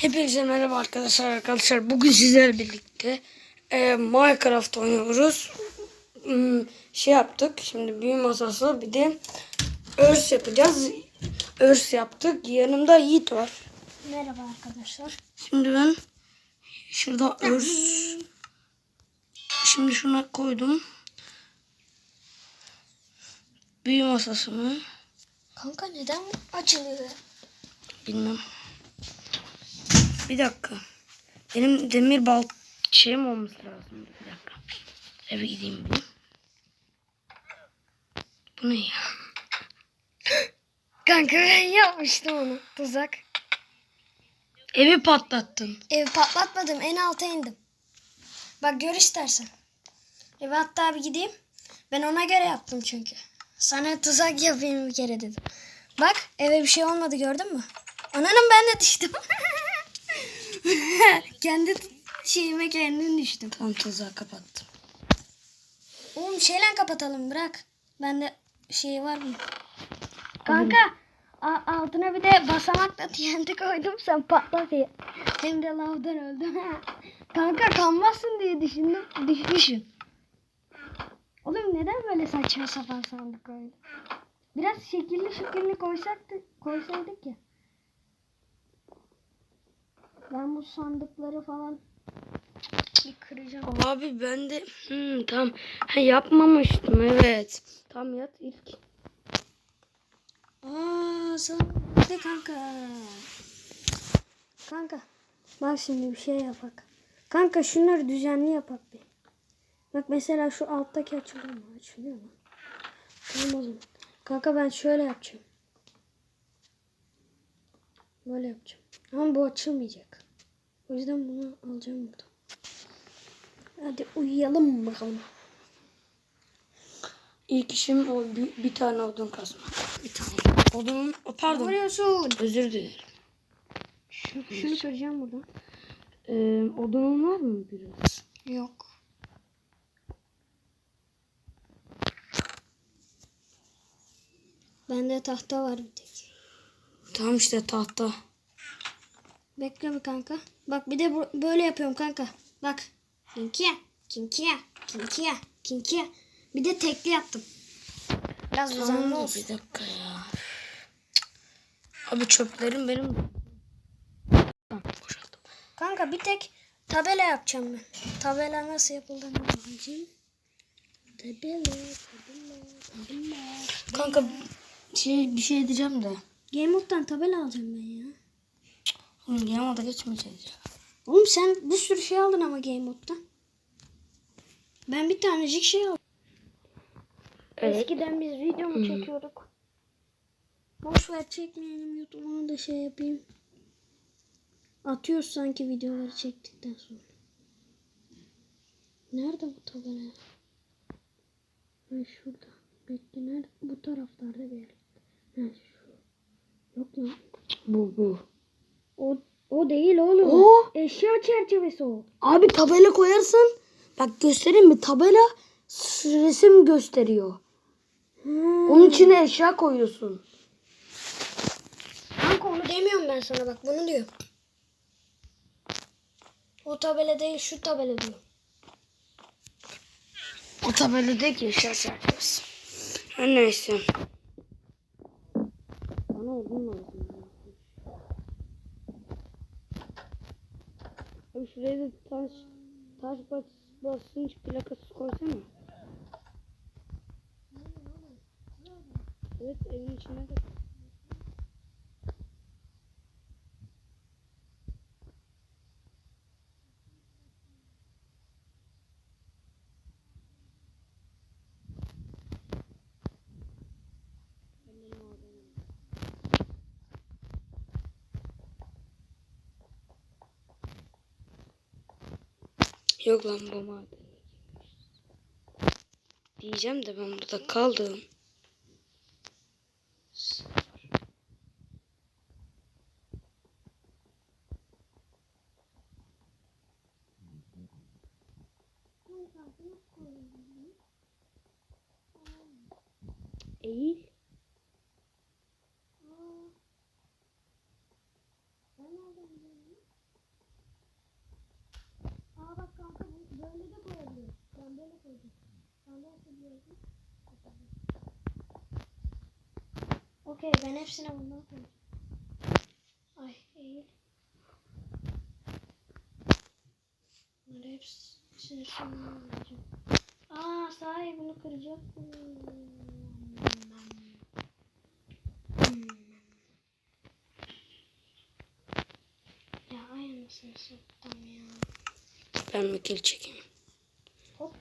Hepinize merhaba arkadaşlar arkadaşlar. Bugün sizlerle birlikte e, Minecraft oynuyoruz. Hmm, şey yaptık. Şimdi büyü masası bir de örs yapacağız. Örs yaptık. Yanımda Yiğit var. Merhaba arkadaşlar. Şimdi ben şurada örs şimdi şuna koydum. Büyü masasını Kanka neden açılıyor? bilmem. Bir dakika. Benim demir bal şeyim olması lazım. Bir dakika. Eve gideyim bir. Bu ne ya? Kanka ben yapmıştım onu. Tuzak. Evi patlattın. Ev patlatmadım. En alta indim. Bak gör istersen. Eve hatta bir gideyim. Ben ona göre yaptım çünkü. Sana tuzak yapayım bir kere dedim. Bak eve bir şey olmadı gördün mü? Ananın ben de düştüm. Kendi şeyime kendim düştüm. Tam tuzağı kapattım. Oğlum şeyle kapatalım bırak. Bende şey var mı? Kanka altına bir de basamakla TNT koydum sen patla diye. Hem de lavdan öldüm. Kanka kanmazsın diye düşündüm. Düşmüşüm. Oğlum neden böyle saçma sapan sandık koydun? Biraz şekilli şekilli koysaktık, koysaydık ya. Ben bu sandıkları falan bir kıracağım. Abi ben de hmm, tam ha, yapmamıştım evet. Tam yat ilk. Aa, de kanka. Kanka. Bak şimdi bir şey yapak. Kanka şunları düzenli yapak bir. Bak mesela şu alttaki açılıyor mu? Açılıyor mu? Tamam o zaman. Kanka ben şöyle yapacağım. Böyle yapacağım. Ama bu açılmayacak. O yüzden bunu alacağım buradan. Hadi uyuyalım bakalım. İlk işim o bir, bir tane odun kasmak. Bir tane. Odunun o, pardon. vuruyorsun? Özür dilerim. Şunu kıracağım buradan. Ee, odunun var mı biraz? Yok. Bende tahta var bir tek. Tamam işte tahta. Bekle bir kanka. Bak bir de böyle yapıyorum kanka. Bak. Kinkiye, kinkiye, kinkiye, kinkiye. Bir de tekli yaptım. Biraz düzenli olsun. bir dakika ya. Abi çöplerim benim. Kanka bir tek tabela yapacağım ben. Tabela nasıl yapıldığını öğreneceğim. Tabela, tabela, tabela. Kanka şey bir şey diyeceğim de. Game Mode'dan tabela alacağım ben ya. Oğlum yanıma geçmeyeceğiz ya. Oğlum sen bir sürü şey aldın ama Game Mode'dan. Ben bir tanecik şey aldım. Evet. Eskiden biz video mu çekiyorduk? Boş ver çekmeyelim YouTube'unu da şey yapayım. Atıyoruz sanki videoları çektikten sonra. Nerede bu tabela? Ha şurada. Bekle nerede? Bu taraflarda bir yer. Ha şu. Yok lan. Bu bu. O, o değil oğlum. O? Eşya çerçevesi o. Abi tabela koyarsın. Bak göstereyim mi? Tabela resim gösteriyor. Hmm. Onun içine eşya koyuyorsun. Kanka onu demiyorum ben sana bak bunu diyor. O tabela değil şu tabela diyor. O tabela değil ki eşya çerçevesi. Her neyse. Bana odun lazım. Abi şuraya da taş, taş bas, basınç plakası koysana. Evet evin içine de. Yok lan bu maden. Diyeceğim de ben burada kaldım. Okey ben hepsine bundan koyacağım. Ay eğil. Bunları hepsini sonra alacağım. Aa sahi bunu kıracak. Ya ay anasını sattam ya. Ben bir kill çekeyim. Hop.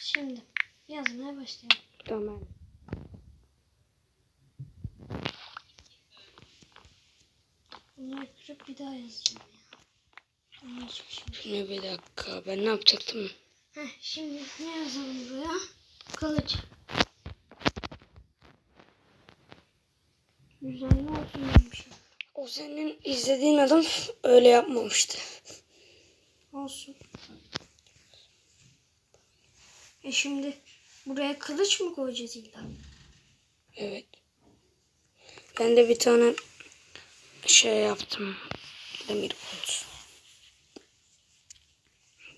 Şimdi yazmaya başlayalım. Tamam. Bunları kırıp bir daha yazacağım ya. Hiçbir şey. Şimdi bir dakika. Ben ne yapacaktım? Heh, şimdi ne yazalım buraya? Kılıç. Düzenli olsun demişim. O senin izlediğin adam öyle yapmamıştı. Olsun. E şimdi buraya kılıç mı koyacağız illa? Evet. Ben de bir tane şey yaptım. Demir bulut.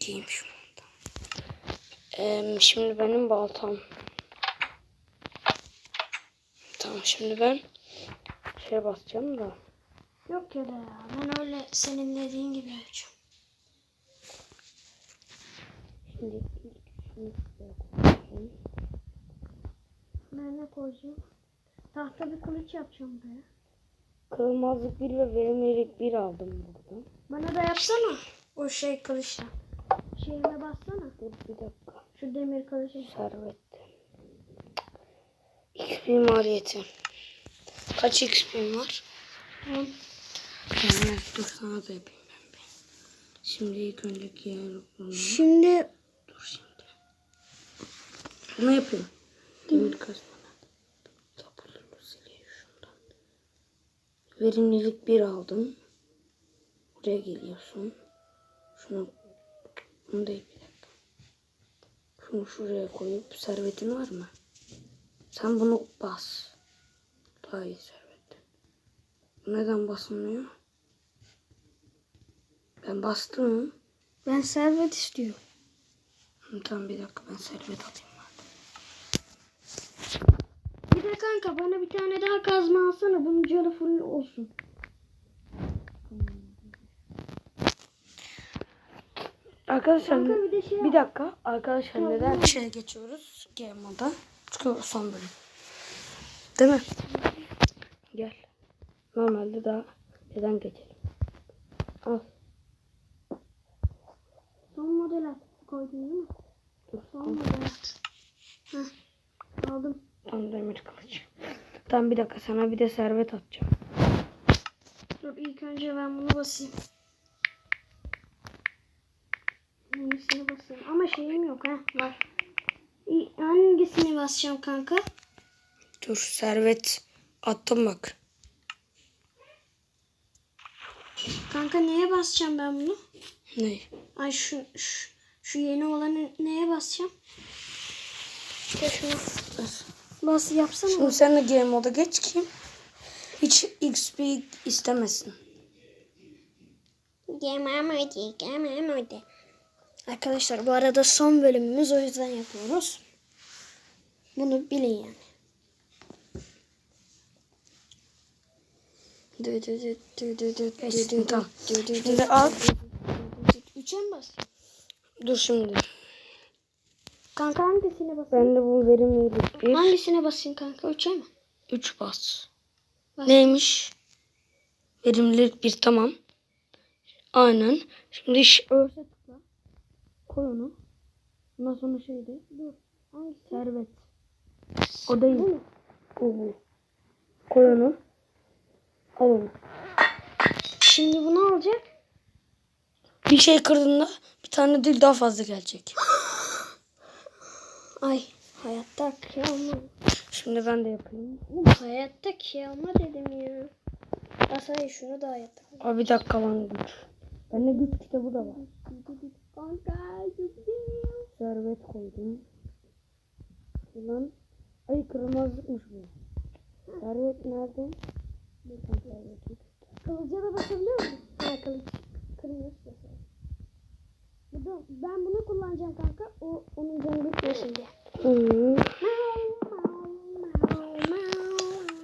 Giyeyim şunu. Ee, şimdi benim baltam. Tamam şimdi ben şey basacağım da. Yok ya da ya. Ben öyle senin dediğin gibi yapacağım. Şimdi ilk şunu koyayım. Ben ne koyacağım? Tahta bir kılıç yapacağım buraya. Kırmızılık bir ve verimlilik bir aldım buradan. Bana da yapsana. O şey kılıçla. Şeyime bassana. Dur bir dakika. Şu demir kılıcı. Servette. XP maliyeti. Kaç XP'm var? Tamam. Evet, dur sana da yapayım ben bir. Şimdi ilk önceki yer. Şimdi Dur şimdi. Bunu yapayım. Demir kazmadan. Tapulu sileyim şundan. Verimlilik bir aldım. Buraya geliyorsun. Şunu bunu değil bir dakika. Şunu şuraya koyup servetin var mı? Sen bunu bas. Daha iyi servet. Neden basılmıyor? Ben bastım. ben servet istiyorum. Tamam bir dakika ben servet alayım. Bir de kanka bana bir tane daha kazma alsana. Bunun canı full olsun. Arkadaşlar Kanka bir şey bir dakika. Arkadaşlar neden şeye geçiyoruz? Game moda. Çünkü son bölüm. Değil mi? Gel. Normalde daha neden geçelim? Al. Son model koydun değil mi? Son model. Heh. Aldım. Tam demir kılıç. Tamam bir dakika sana bir de servet atacağım. Dur ilk önce ben bunu basayım. Hangisini basayım? Ama şeyim yok ha. Var. Hangisini basacağım kanka? Dur servet attım bak. Kanka neye basacağım ben bunu? Ne? Ay şu şu, şu yeni olanı neye basacağım? İşte şuna. Bas Nasıl yapsana? Şimdi sen de game moda geç ki hiç XP istemesin. Game mode, game mode. Arkadaşlar bu arada son bölümümüz o yüzden yapıyoruz. Bunu bilin yani. Şimdi al. Üçe mi bas? Dur şimdi. Kanka hangisine basayım? Ben de bu verimlilik bir. Hangisine basayım kanka? Üçe mi? 3 bas. Bas. Neymiş? Verimlilik bir tamam. Aynen. Şimdi iş Örse tıkla. Koy onu. Ondan sonra şeyde. Dur. Hangisi? servet. O değil. Bu mu? O bu. Koy onu. Al onu. Şimdi bunu alacak. Bir şey kırdığında bir tane değil daha fazla gelecek. Ay hayatta kıyamam. Şimdi ben de yapayım. Hayatta kıyama dedim ya. Asay şunu da hayatta. Aa, bir dakika lan güç. Bende güç kitabı da var. Servet koydum. Ulan. Ay kırmızılıkmış bu. Servet nerede? Kılıca da basabiliyor musun? Ha kılıç. Kırmızı Bu- Ben bunu kullanacağım kanka. O onun canı bitmesin diye. Hı.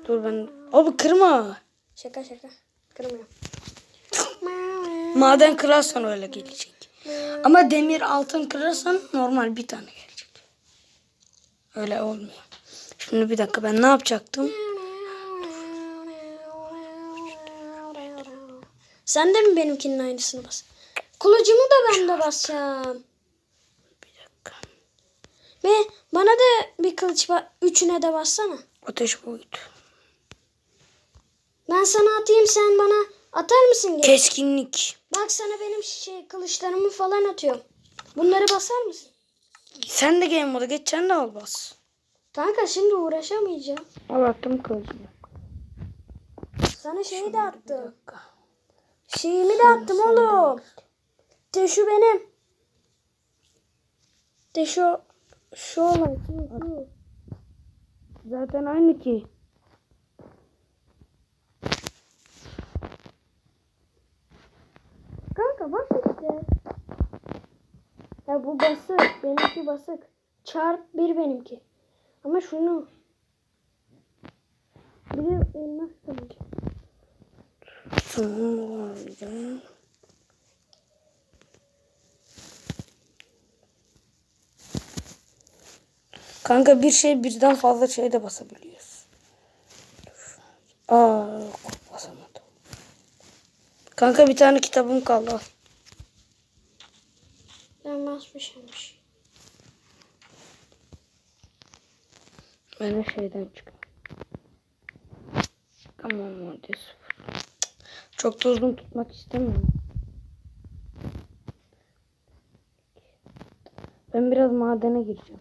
Dur ben. Abi kırma. Şaka şaka. Kırmıyorum. Maden kırarsan öyle gelecek. Ama demir altın kırarsan normal bir tane gelecek. Öyle olmuyor. Şimdi bir dakika ben ne yapacaktım? Sen de mi benimkinin aynısını bas? Kılıcımı da ben de basacağım. Bir dakika. Ve bana da bir kılıç üçüne de bassana. Ateş boyutu. Ben sana atayım sen bana atar mısın geri? Keskinlik. Bak sana benim şey kılıçlarımı falan atıyorum. Bunları basar mısın? Sen de game moda geç sen de al bas. Kanka şimdi uğraşamayacağım. Al attım kılıcımı. Sana şeyi de attım. Şeyimi de attım oğlum. De şu benim. De şu şu olan şu, şu. Zaten aynı ki. Kanka bak işte. Ya bu basık. Benimki basık. Çarp bir benimki. Ama şunu. Bir de elmas tabii. Tamam. Kanka bir şey birden fazla şey de basabiliyoruz. Aa, basamadım. Kanka bir tane kitabım kaldı. al. Ben basmışımmış. Ben de şeyden çıkıyorum. Tamam hadi sıfır. Çok da uzun tutmak istemiyorum. Ben biraz madene gireceğim.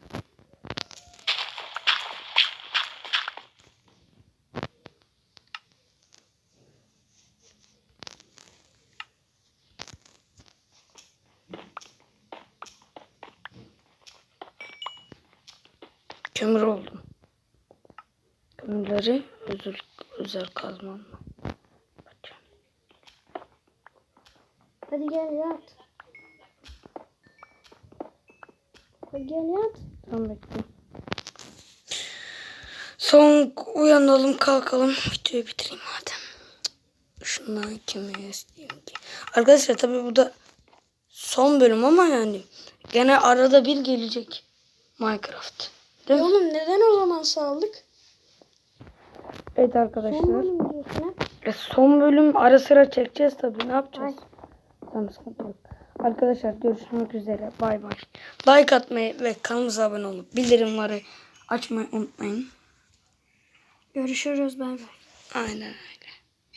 Kömürleri özel, özel. Bakacağım. Hadi gel yat. Hadi gel yat. Tamam bekle. Son uyanalım kalkalım. Videoyu bitireyim madem. Şundan kime isteyeyim ki. Arkadaşlar tabi bu da son bölüm ama yani gene arada bir gelecek Minecraft. Değil mi? Oğlum neden o zaman saldık? Evet Son arkadaşlar. hep. E, son bölüm ara sıra çekeceğiz tabii. Ne yapacağız? Tamam sıkıntı yok. Arkadaşlar görüşmek üzere. Bay bay. Like atmayı ve kanalımıza abone olup bildirimleri açmayı unutmayın. Görüşürüz bay bay. Aynen.